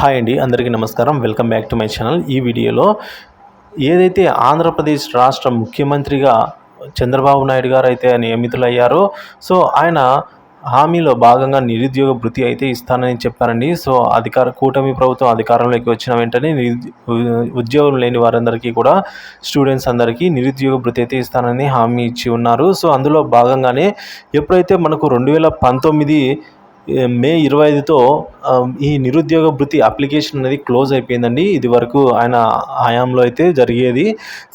Hi అండి అందరికీ నమస్కారం. Welcome back to my channel. ఈ వీడియోలో ఏదైతే ఆంధ్రప్రదేశ్ రాష్ట్ర ముఖ్యమంత్రిగా చంద్రబాబు నాయుడు గారు అయితే నియమితులయ్యారో సో ఆయన హామీలో భాగంగా నిరుద్యోగ భృతి అయితే ఇస్తానని చెప్పారండి. సో అధికార కూటమి ప్రభుత్వం అధికారంలోకి వచ్చిన వెంటనే ఉద్యోగం లేని వారందరికీ కూడా స్టూడెంట్స్ అందరికీ నిరుద్యోగ భృతి అయితే ఇస్తానని హామీ ఇచ్చి ఉన్నారు. సో అందులో భాగంగానే ఎప్పుడైతే మనకు రెండు వేల పంతొమ్మిది మే ఇరవై ఐదుతో ఈ నిరుద్యోగ భృతి అప్లికేషన్ అనేది క్లోజ్ అయిపోయిందండి. ఇది వరకు ఆయన హయాంలో అయితే జరిగేది.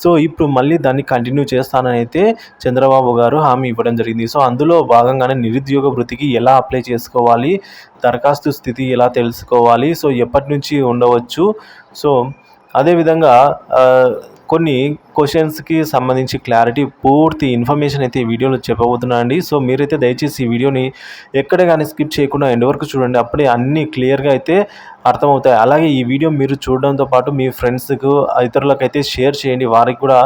సో ఇప్పుడు మళ్ళీ దాన్ని కంటిన్యూ చేస్తానని అయితే చంద్రబాబు గారు హామీ ఇవ్వడం జరిగింది. సో అందులో భాగంగానే నిరుద్యోగ భృతికి ఎలా అప్లై చేసుకోవాలి దరఖాస్తు స్థితి ఎలా తెలుసుకోవాలి సో ఎప్పటి నుంచి ఉండవచ్చు. సో అదేవిధంగా కొన్ని క్వశ్చన్స్కి సంబంధించి క్లారిటీ పూర్తి ఇన్ఫర్మేషన్ అయితే ఈ వీడియోలో చెప్పబోతున్నాను అండి సో మీరైతే దయచేసి ఈ వీడియోని ఎక్కడ కానీ స్కిప్ చేయకుండా ఎండ్ వరకు చూడండి. అప్పుడే అన్నీ క్లియర్గా అయితే అర్థమవుతాయి. అలాగే ఈ వీడియో మీరు చూడడంతో పాటు మీ ఫ్రెండ్స్కు ఇతరులకైతే అయితే షేర్ చేయండి. వారికి కూడా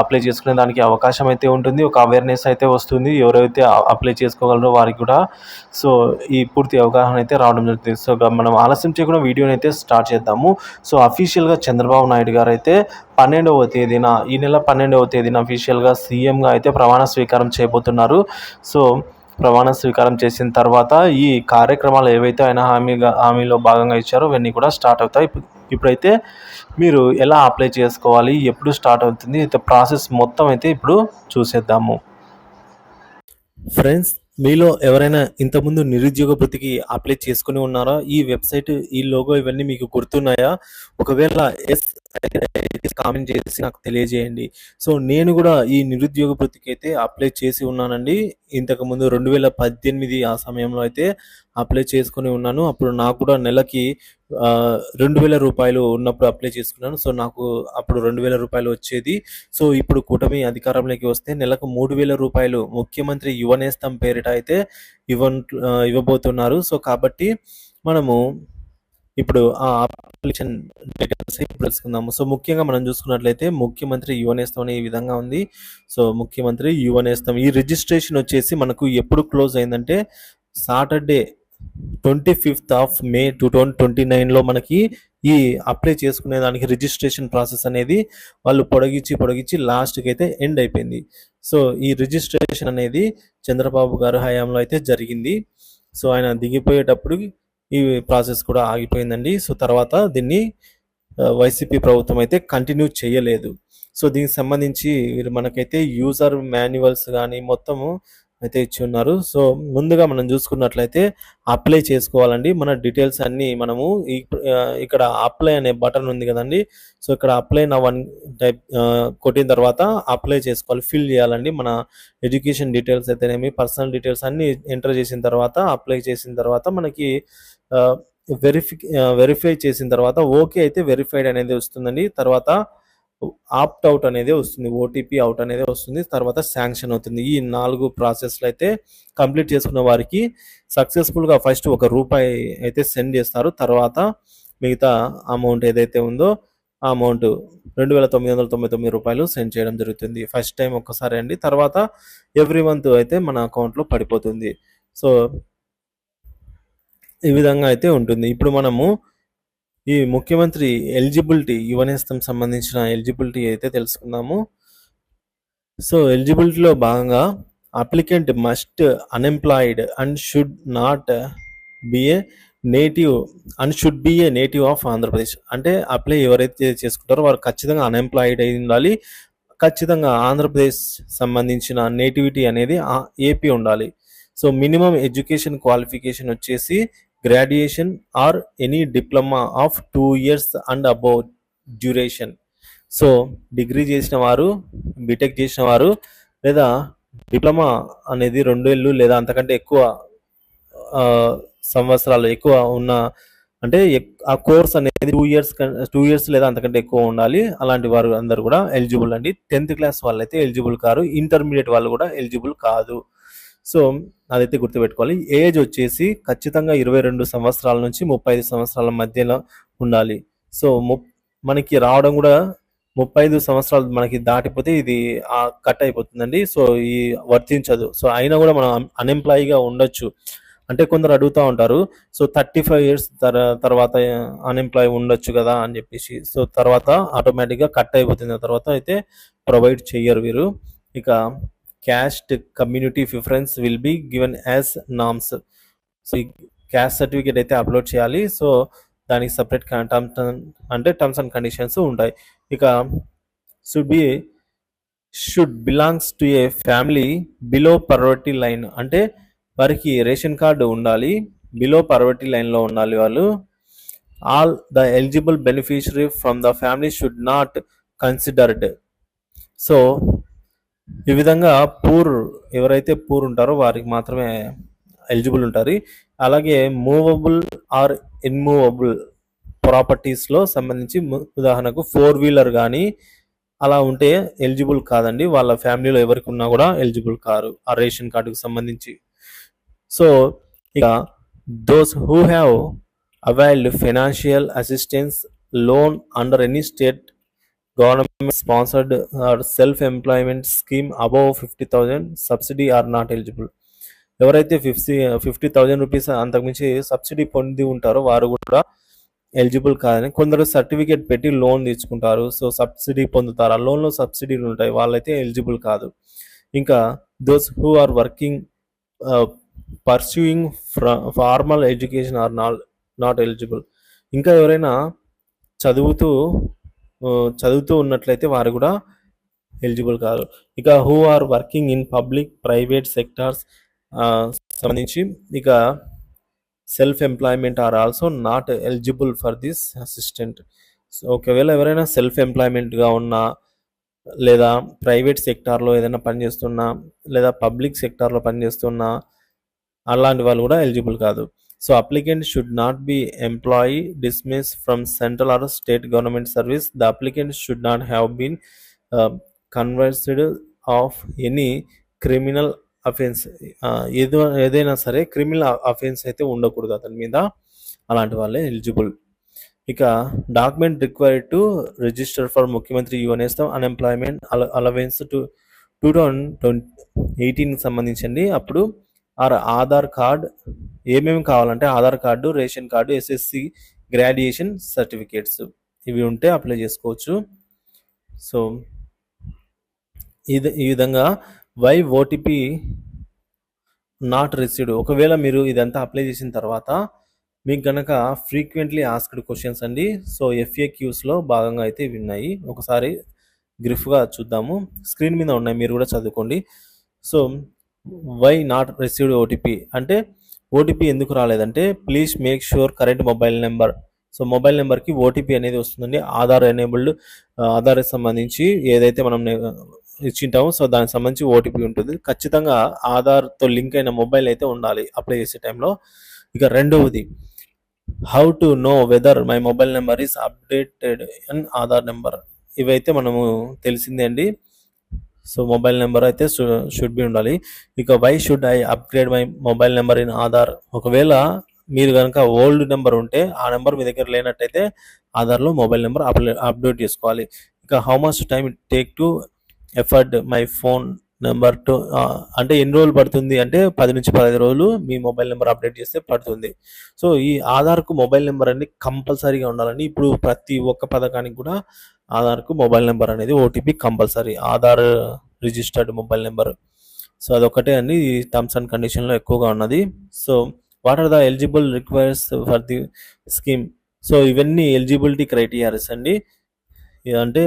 అప్లై చేసుకునే దానికి అవకాశం అయితే ఉంటుంది. ఒక అవేర్నెస్ అయితే వస్తుంది. ఎవరైతే అప్లై చేసుకోగలరో వారికి కూడా. సో ఈ పూర్తి అవగాహన అయితే రావడం జరుగుతుంది. సో మనం ఆలస్యం చేయకుండా వీడియోని అయితే స్టార్ట్ చేద్దాము. సో అఫీషియల్గా చంద్రబాబు నాయుడు గారు అయితే పన్నెండవ తేదీన ఈ నెల పన్నెండవ తేదీన అఫీషియల్గా సీఎంగా అయితే ప్రమాణ స్వీకారం చేయబోతున్నారు. సో ప్రమాణ స్వీకారం చేసిన తర్వాత ఈ కార్యక్రమాలు ఏవైతే ఆయన హామీగా హామీలో భాగంగా ఇచ్చారో ఇవన్నీ కూడా స్టార్ట్ అవుతాయి. ఇప్పుడైతే మీరు ఎలా అప్లై చేసుకోవాలి ఎప్పుడు స్టార్ట్ అవుతుంది అయితే ప్రాసెస్ మొత్తం అయితే ఇప్పుడు చూసేద్దాము. ఫ్రెండ్స్ మీలో ఎవరైనా ఇంతకుముందు నిరుద్యోగ భృతికి అప్లై చేసుకుని ఉన్నారా? ఈ వెబ్సైట్ ఈ లోగో ఇవన్నీ మీకు గుర్తున్నాయా? ఒకవేళ ఎస్ కామెంట్ చేసి నాకు తెలియజేయండి. సో నేను కూడా ఈ నిరుద్యోగ వృత్తికి అయితే అప్లై చేసి ఉన్నానండి. ఇంతకుముందు రెండు వేల పద్దెనిమిది ఆ సమయంలో అయితే అప్లై చేసుకుని ఉన్నాను. అప్పుడు నాకు కూడా నెలకి రెండు వేల రూపాయలు ఉన్నప్పుడు అప్లై చేసుకున్నాను. సో నాకు అప్పుడు రెండు వేల రూపాయలు వచ్చేది. సో ఇప్పుడు కూటమి అధికారంలోకి వస్తే నెలకు మూడు వేల రూపాయలు ముఖ్యమంత్రి యువనేస్తం పేరిట అయితే ఇవ్వ ఇవ్వబోతున్నారు. సో కాబట్టి మనము ఇప్పుడు ఆ అప్లికేషన్ డీటెయిల్స్ ఇప్పుడు తెలుసుకుందాము. సో ముఖ్యంగా మనం చూసుకున్నట్లయితే ముఖ్యమంత్రి యువనేస్తం ఈ విధంగా ఉంది. సో ముఖ్యమంత్రి యువనేస్తం ఈ రిజిస్ట్రేషన్ వచ్చేసి మనకు ఎప్పుడు క్లోజ్ అయిందంటే Saturday twenty fifth of May two thousand twenty నైన్లో మనకి ఈ అప్లై చేసుకునే దానికి రిజిస్ట్రేషన్ ప్రాసెస్ అనేది వాళ్ళు పొడిగించి పొడిగించి లాస్ట్కి అయితే ఎండ్ అయిపోయింది. సో ఈ రిజిస్ట్రేషన్ అనేది చంద్రబాబు గారి హయాంలో అయితే జరిగింది. సో ఆయన దిగిపోయేటప్పుడు ఈ ప్రాసెస్ కూడా ఆగిపోయిందండి. సో తర్వాత దీన్ని వైసీపీ ప్రభుత్వం అయితే కంటిన్యూ చేయలేదు. సో దీనికి సంబంధించి వీరు మనకైతే యూజర్ మాన్యువల్స్ కానీ మొత్తము అయితే ఇచ్చి ఉన్నారు సో ముందుగా మనం చూసుకున్నట్లయితే అప్లై చేసుకోవాలండి. మన డీటెయిల్స్ అన్నీ మనము ఇక్కడ అప్లై అనే బటన్ ఉంది కదండి. సో ఇక్కడ అప్లై నా వన్ టైప్ కొట్టిన తర్వాత అప్లై చేసుకోవాలి. ఫిల్ చేయాలండి. మన ఎడ్యుకేషన్ డీటెయిల్స్ అయితేనేమి పర్సనల్ డీటెయిల్స్ అన్ని ఎంటర్ చేసిన తర్వాత అప్లై చేసిన తర్వాత మనకి వెరిఫి వెరిఫై చేసిన తర్వాత ఓకే అయితే వెరిఫైడ్ అనేది వస్తుందండి. తర్వాత ఆప్ట్ అవుట్ అనేది వస్తుంది. ఓటీపీ అవుట్ అనేది వస్తుంది. తర్వాత శాంక్షన్ అవుతుంది. ఈ నాలుగు ప్రాసెస్లు అయితే కంప్లీట్ చేసుకున్న వారికి సక్సెస్ఫుల్గా ఫస్ట్ ఒక రూపాయి అయితే సెండ్ చేస్తారు. తర్వాత మిగతా అమౌంట్ ఏదైతే ఉందో ఆ అమౌంట్ రెండు వేల తొమ్మిది వందల తొంభై తొమ్మిది రూపాయలు సెండ్ చేయడం జరుగుతుంది. ఫస్ట్ టైం ఒక్కసారి అండి. తర్వాత ఎవ్రీ మంత్ అయితే మన అకౌంట్లో పడిపోతుంది. సో ఈ విధంగా అయితే ఉంటుంది. ఇప్పుడు మనము ఈ ముఖ్యమంత్రి ఎలిజిబిలిటీ యువనేస్తం సంబంధించిన ఎలిజిబిలిటీ అయితే తెలుసుకున్నాము సో ఎలిజిబిలిటీలో భాగంగా applicant must unemployed and should not be a native and should be a native of Andhra Pradesh. అంటే అప్లై ఎవరైతే చేసుకుంటారో వారు ఖచ్చితంగా అన్ఎంప్లాయిడ్ అయి ఉండాలి. ఖచ్చితంగా ఆంధ్రప్రదేశ్ సంబంధించిన నేటివిటీ అనేది ఏపీ ఉండాలి. సో మినిమం ఎడ్యుకేషన్ క్వాలిఫికేషన్ వచ్చేసి graduation or any diploma of two years and above duration so degree చేసిన వారు బీటెక్ చేసిన వారు లేదా డిప్లొమా అనేది రెండేళ్ళు లేదా అంతకంటే ఎక్కువ సంవత్సరాలు ఎక్కువ ఉన్న అంటే ఎక్- ఆ కోర్స్ అనేది టూ ఇయర్స్ టూ ఇయర్స్ లేదా అంతకంటే ఎక్కువ ఉండాలి. అలాంటి వారు అందరు కూడా ఎలిజిబుల్ అండి. టెన్త్ క్లాస్ వాళ్ళు అయితే ఎలిజిబుల్ కారు. ఇంటర్మీడియట్ వాళ్ళు కూడా ఎలిజిబుల్ కాదు. సో అదైతే గుర్తుపెట్టుకోవాలి. ఏజ్ వచ్చేసి ఖచ్చితంగా ఇరవై రెండు సంవత్సరాల నుంచి ముప్పై ఐదు సంవత్సరాల మధ్యలో ఉండాలి. సో ము మనకి రావడం కూడా ముప్పై ఐదు సంవత్సరాలు మనకి దాటిపోతే ఇది కట్ అయిపోతుందండి. సో ఈ వర్తించదు. సో అయినా కూడా మనం అన్ఎంప్లాయీగా ఉండొచ్చు. అంటే కొందరు అడుగుతూ ఉంటారు సో థర్టీ ఫైవ్ ఇయర్స్ తర్వాత అన్ఎంప్లాయ్ ఉండొచ్చు కదా? అని చెప్పేసి. సో తర్వాత ఆటోమేటిక్గా కట్ అయిపోతుంది. ఆ తర్వాత అయితే ప్రొవైడ్ చెయ్యరు వీరు. ఇక caste community preference will be given as norms so ఈ క్యాస్ట్ సర్టిఫికేట్ అయితే అప్లోడ్ చేయాలి. సో దానికి సపరేట్ టర్మ్స్ అంటే టర్మ్స్ అండ్ కండిషన్స్ ఉంటాయి. ఇక should be should belongs to a family below poverty line అంటే వారికి రేషన్ కార్డు ఉండాలి. బిలో పర్వర్టీ లైన్లో ఉండాలి వాళ్ళు. All the eligible beneficiary from the family should not considered so ఈ విధంగా పూర్ ఎవరైతే పూర్ ఉంటారో వారికి మాత్రమే ఎలిజిబుల్ ఉంటారు. అలాగే మూవబుల్ ఆర్ ఇన్మూవబుల్ ప్రాపర్టీస్లో సంబంధించి ఉదాహరణకు ఫోర్ వీలర్ కానీ అలా ఉంటే ఎలిజిబుల్ కాదండి. వాళ్ళ ఫ్యామిలీలో ఎవరికి ఉన్నా కూడా ఎలిజిబుల్ కారు ఆ రేషన్ కార్డుకు సంబంధించి. సో ఇక those who have availed financial assistance loan under any state government sponsored or self employment scheme above fifty thousand subsidy are not eligible ఎవరైతే ఫిఫ్టీ ఫిఫ్టీ థౌజండ్ రూపీస్ అంతకుమించి subsidy పొంది ఉంటారో వారు కూడా ఎలిజిబుల్ కాదని కొందరు సర్టిఫికేట్ పెట్టి లోన్ తీసుకుంటారు. సో సబ్సిడీ పొందుతారు. ఆ లోన్లో సబ్సిడీలు ఉంటాయి. వాళ్ళైతే ఎలిజిబుల్ కాదు. ఇంకా those who are working pursuing formal education are not not eligible ఇంకా ఎవరైనా చదువుతూ చదువుతూ ఉన్నట్లయితే వారు కూడా ఎలిజిబుల్ కాదు. ఇక who are working in public private sectors సంబంధించి ఇక self employment are also not eligible for this assistant so ఒకవేళ ఎవరైనా సెల్ఫ్ ఎంప్లాయ్మెంట్గా ఉన్నా లేదా ప్రైవేట్ సెక్టార్లో ఏదైనా పనిచేస్తున్నా లేదా పబ్లిక్ సెక్టార్లో పనిచేస్తున్నా అలాంటి వాళ్ళు కూడా ఎలిజిబుల్ కాదు. So applicant should not be employee dismiss from central or state government service the applicant should not have been conversed of any criminal offence ఏదో ఏదైనా సరే క్రిమినల్ అఫెన్స్ అయితే ఉండకూడదు అతని మీద. అలాంటి వాళ్ళే ఎలిజిబుల్ ఇక document required to register for Mukhyamantri Yuvanestham unemployment allowance to two thousand twenty ఎయిటీన్కి సంబంధించండి అప్పుడు ఆర్ ఆధార్ కార్డ్ ఏమేమి కావాలంటే Aadhaar card ration card SSC graduation certificates. ఇవి ఉంటే అప్లై చేసుకోవచ్చు. సో ఇది ఈ విధంగా వై ఓటీపీ నాట్ రిసీవ్డ్. ఒకవేళ మీరు ఇదంతా అప్లై చేసిన తర్వాత మీకు కనుక ఫ్రీక్వెంట్లీ ఆస్క్డ్ క్వశ్చన్స్ అండి. సో ఎఫ్ఏ క్యూస్లో భాగంగా అయితే ఇవి ఉన్నాయి. ఒకసారి గ్రిఫ్గా చూద్దాము. స్క్రీన్ మీద ఉన్నాయి. మీరు కూడా చదువుకోండి. So why not received OTP అంటే ఓటీపీ ఎందుకు రాలేదంటే please make sure current mobile number so mobile నెంబర్కి ఓటీపీ అనేది వస్తుందండి. ఆధార్ ఎనేబుల్డ్ ఆధార్కి సంబంధించి ఏదైతే మనం ఇచ్చింటామో సో దానికి సంబంధించి ఓటీపీ ఉంటుంది. ఖచ్చితంగా ఆధార్తో లింక్ అయిన మొబైల్ అయితే ఉండాలి అప్లై చేసే టైంలో ఇక రెండవది how to know whether my mobile number is updated and Aadhaar number ఇవైతే మనము తెలిసిందే అండి. సో మొబైల్ నెంబర్ అయితే షుడ్ బి ఉండాలి. ఇక why should I upgrade my mobile number in Aadhaar ఒకవేళ మీరు కనుక ఓల్డ్ నెంబర్ ఉంటే ఆ నెంబర్ మీ దగ్గర లేనట్టయితే ఆధార్లో మొబైల్ నెంబర్ అప్డేట్ చేసుకోవాలి. ఇక how much time it take to afford my phone number to అంటే ఎన్ని రోజులు పడుతుంది అంటే పది నుంచి పదహైదు రోజులు మీ మొబైల్ నెంబర్ అప్డేట్ చేస్తే పడుతుంది. సో ఈ ఆధార్కు మొబైల్ నెంబర్ అనేది కంపల్సరీగా ఉండాలండి. ఇప్పుడు ప్రతి ఒక్క పథకానికి కూడా ఆధార్కు మొబైల్ నెంబర్ అనేది OTP compulsory Aadhaar registered mobile number. So అదొకటే అండి. ఈ టర్మ్స్ అండ్ కండిషన్లో ఎక్కువగా ఉన్నది. So what are the eligible requires for the scheme? So ఇవన్నీ ఎలిజిబిలిటీ క్రైటీరియాస్ అండి. అంటే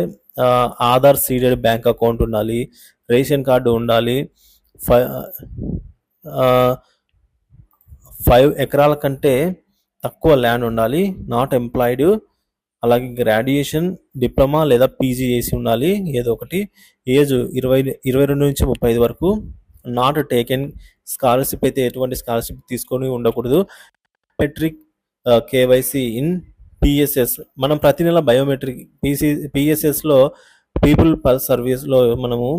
ఆధార్ సీడెడ్ బ్యాంక్ అకౌంట్ ఉండాలి రేషన్ కార్డు ఉండాలి ఫైవ్ ఫైవ్ ఎకరాల కంటే తక్కువ ల్యాండ్ ఉండాలి నాట్ ఎంప్లాయిడ్ అలాగే గ్రాడ్యుయేషన్ డిప్లొమా లేదా పీజీ చేసి ఉండాలి. ఏదో ఒకటి. ఏజ్ ఇరవై ఇరవై రెండు నుంచి ముప్పై ఐదు వరకు నాట్ టేకెన్ స్కాలర్షిప్ అయితే ఎటువంటి స్కాలర్షిప్ తీసుకొని ఉండకూడదు. మెట్రిక్ కేవైసీ ఇన్ పిఎస్ఎస్ మనం ప్రతి నెల బయోమెట్రిక్ పీసీ పిఎస్ఎస్లో పీపుల్ పల్స్ సర్వీస్లో మనము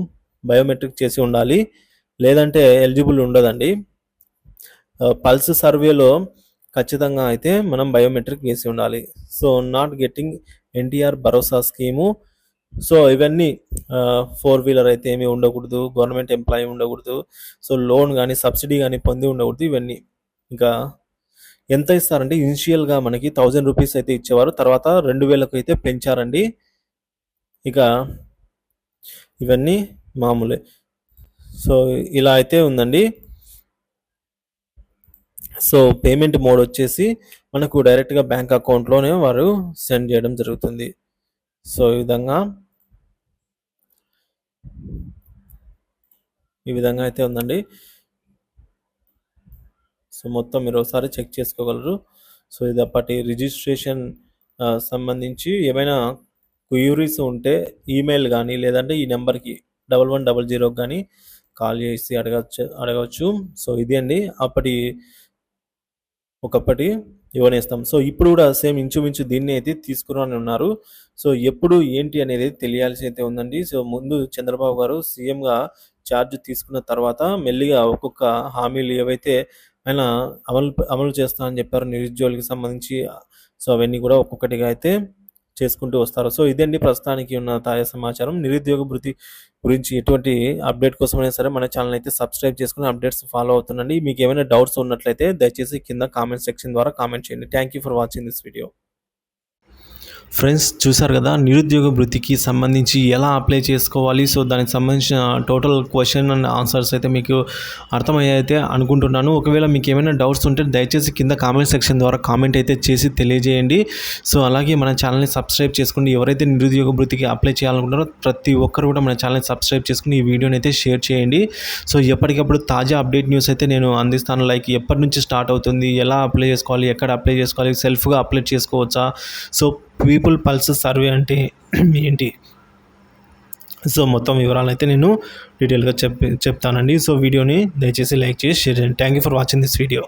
బయోమెట్రిక్ చేసి ఉండాలి. లేదంటే ఎలిజిబుల్ ఉండదండి. Uh, పల్స్ సర్వేలో ఖచ్చితంగా అయితే మనం బయోమెట్రిక్ వేసి ఉండాలి. So not getting NTR Bharosa scheme so ఇవన్నీ ఫోర్ వీలర్ అయితే ఏమీ ఉండకూడదు. గవర్నమెంట్ ఎంప్లాయీ ఉండకూడదు. సో లోన్ కానీ సబ్సిడీ కానీ పొంది ఉండకూడదు ఇవన్నీ. ఇంకా ఎంత ఇస్తారంటే ఇనిషియల్గా మనకి థౌజండ్ రూపీస్ అయితే ఇచ్చేవారు. తర్వాత రెండు వేలకు అయితే పెంచారండి. ఇక ఇవన్నీ మామూలే. సో ఇలా అయితే ఉందండి. సో పేమెంట్ మోడ్ వచ్చేసి మనకు డైరెక్ట్గా బ్యాంక్ అకౌంట్లోనే వారు సెండ్ చేయడం జరుగుతుంది. సో ఈ విధంగా ఈ విధంగా అయితే ఉందండి. సో మొత్తం మీరు ఒకసారి చెక్ చేసుకోగలరు. సో ఇది అప్పటి రిజిస్ట్రేషన్ సంబంధించి ఏమైనా క్యూరీస్ ఉంటే ఈమెయిల్ కానీ లేదంటే ఈ నెంబర్కి డబల్ వన్ డబల్ జీరోకి కానీ కాల్ చేసి అడగచ్చు అడగవచ్చు. సో ఇది అండి అప్పటి ఒకప్పటి ఇవ్వనేస్తాం సో ఇప్పుడు కూడా సేమ్ ఇంచుమించు దీన్ని అయితే తీసుకురాని ఉన్నారు. సో ఎప్పుడు ఏంటి అనేది తెలియాల్సి అయితే ఉందండి. సో ముందు చంద్రబాబు గారు సీఎంగా ఛార్జ్ తీసుకున్న తర్వాత మెల్లిగా ఒక్కొక్క హామీలు ఏవైతే ఆయన అమలు అమలు చేస్తానని చెప్పారు నిరుద్యోగులకు సంబంధించి సో అవన్నీ కూడా ఒక్కొక్కటిగా అయితే చేసుకుంటూ వస్తారు. సో ఇదండి ప్రస్తుతానికి ఉన్న తాజా సమాచారం. నిరుద్యోగ భృతి గురించి ఎటువంటి అప్డేట్ కోసమైనా సరే మన ఛానల్ అయితే సబ్స్క్రైబ్ చేసుకుని అప్డేట్స్ ఫాలో అవుతుండండి. మీకు ఏమైనా డౌట్స్ ఉన్నట్లయితే దయచేసి కింద కామెంట్ సెక్షన్ ద్వారా కామెంట్ చేయండి. Thank you for watching this video. Friends చూసారు కదా నిరుద్యోగ వృత్తికి సంబంధించి ఎలా అప్లై చేసుకోవాలి? సో దానికి సంబంధించిన టోటల్ క్వశ్చన్ అండ్ ఆన్సర్స్ అయితే మీకు అర్థమయ్యైతే అనుకుంటున్నాను. ఒకవేళ మీకు ఏమైనా డౌట్స్ ఉంటే దయచేసి కింద కామెంట్ సెక్షన్ ద్వారా కామెంట్ అయితే చేసి తెలియజేయండి. సో అలాగే మన ఛానల్ని సబ్స్క్రైబ్ చేసుకోండి ఎవరైతే నిరుద్యోగ వృత్తికి అప్లై చేయాలనుకుంటారో ప్రతి ఒక్కరు కూడా మన ఛానల్ని సబ్స్క్రైబ్ చేసుకుని ఈ వీడియోని అయితే షేర్ చేయండి. సో ఎప్పటికప్పుడు తాజా అప్డేట్ న్యూస్ అయితే నేను అందిస్తాను. లైక్ ఎప్పటి నుంచి స్టార్ట్ అవుతుంది? ఎలా అప్లై చేసుకోవాలి? ఎక్కడ అప్లై చేసుకోవాలి? సెల్ఫ్గా అప్లై చేసుకోవచ్చా? సో పీపుల్ పల్స్ సర్వే అంటే ఏంటి? సో మొత్తం వివరాలు అయితే నేను డీటెయిల్గా చెప్ చెప్తానండి. సో వీడియోని దయచేసి లైక్ చేసి షేర్ చేయండి. Thank you for watching this video